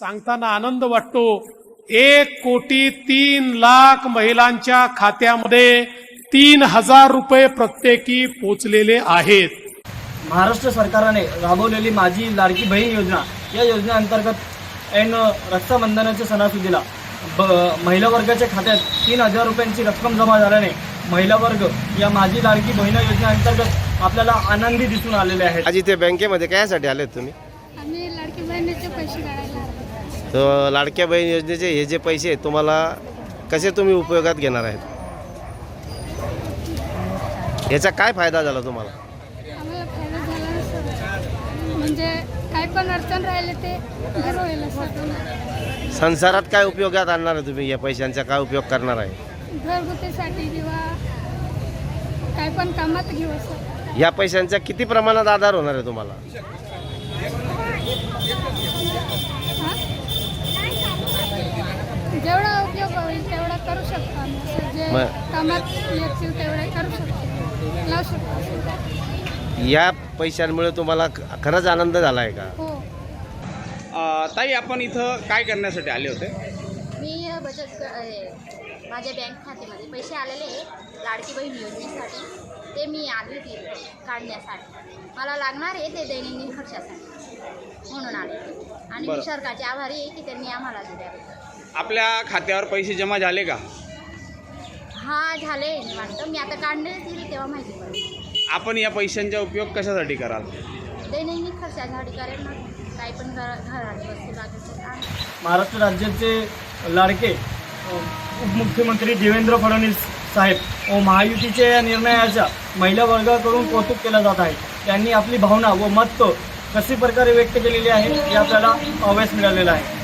सांगताना आनंद वाटतो. एक कोटी तीन लाख महिलांच्या खात्यामध्ये तीन हजार रुपये प्रत्येकी पोचलेले आहेत. महाराष्ट्र सरकारने राबवलेली माझी लाडकी बहीण योजना या योजनेअंतर्गत ऐन रक्षाबंधनाच्या सणासुदीला ब महिला वर्गाच्या खात्यात तीन हजार रुपयांची रक्कम जमा झाल्याने महिला वर्ग या माझी लाडकी बहीण योजनेअंतर्गत आपल्याला आनंदी दिसून आलेले आहेत. आज इथे बँकेमध्ये कायसाठी आलेत तुम्ही? आम्ही लाडकी बहिणीचे पैसे काढायला आलो. तर लाडक्या बहीण योजनेचे हे जे पैसे तुम्हाला कसे तुम्ही उपयोगात घेणार आहेत? याचा काय फायदा झाला तुम्हाला? म्हणजे काय पण अडचण राहिले ते संसारात काय उपयोगात आणणार आहे तुम्ही या पैशांचा? काय उपयोग करणार आहे? घरगुतीसाठी किंवा काय पण कामात घेऊ या पैशांचा किती प्रमाणात आधार होणार आहे तुम्हाला हा? जेवढा उपयोग होईल तेवढा करू शकतो आम्ही. जे मग- कामात येतील तेवढे करू शकतो. लावू शकतो. या पैशांमुळे तुम्हाला ख- खरंच आनंद झाला आहे का? हो. अ, ताई आपण इथं काय करण्यासाठी आले होते? मी अ, बचत ग- अ, माझ्या बँक खात्यामध्ये पैसे आलेले आहे लाडकी बहीण योजनेसाठी. ते मी आली होती काढण्यासाठी. मला लागणार आहे ते दैनंदिन खर्चासाठी. म्हणून आले. आणि मी बरं. सरकारचे आभारी आहे की त्यांनी आम्हाला दिल्या आपल्या खात्यावर पैसे जमा झाले का? हा झाले. वाटतं मी आता काढण्यात येईल तेव्हा माहिती पडेल. आपण या पैशांचा उपयोग कशासाठी कराल? दैनंदिन खर्चासाठी करेल ना. काही पण घर घरात वस्तू लागेल तर आण. महाराष्ट्र राज्याचे लाडके अ, उपमुख्यमंत्री देवेंद्र फडणवीस साहेब व महायुतीच्या या निर्णयाच्या महिला वर्गाकडून कौतुक केलं जात आहे. त्यांनी आपली भावना व मत कशी प्रकारे व्यक्त केलेली आहे हे आपल्याला अवयस मिळालेला आहे.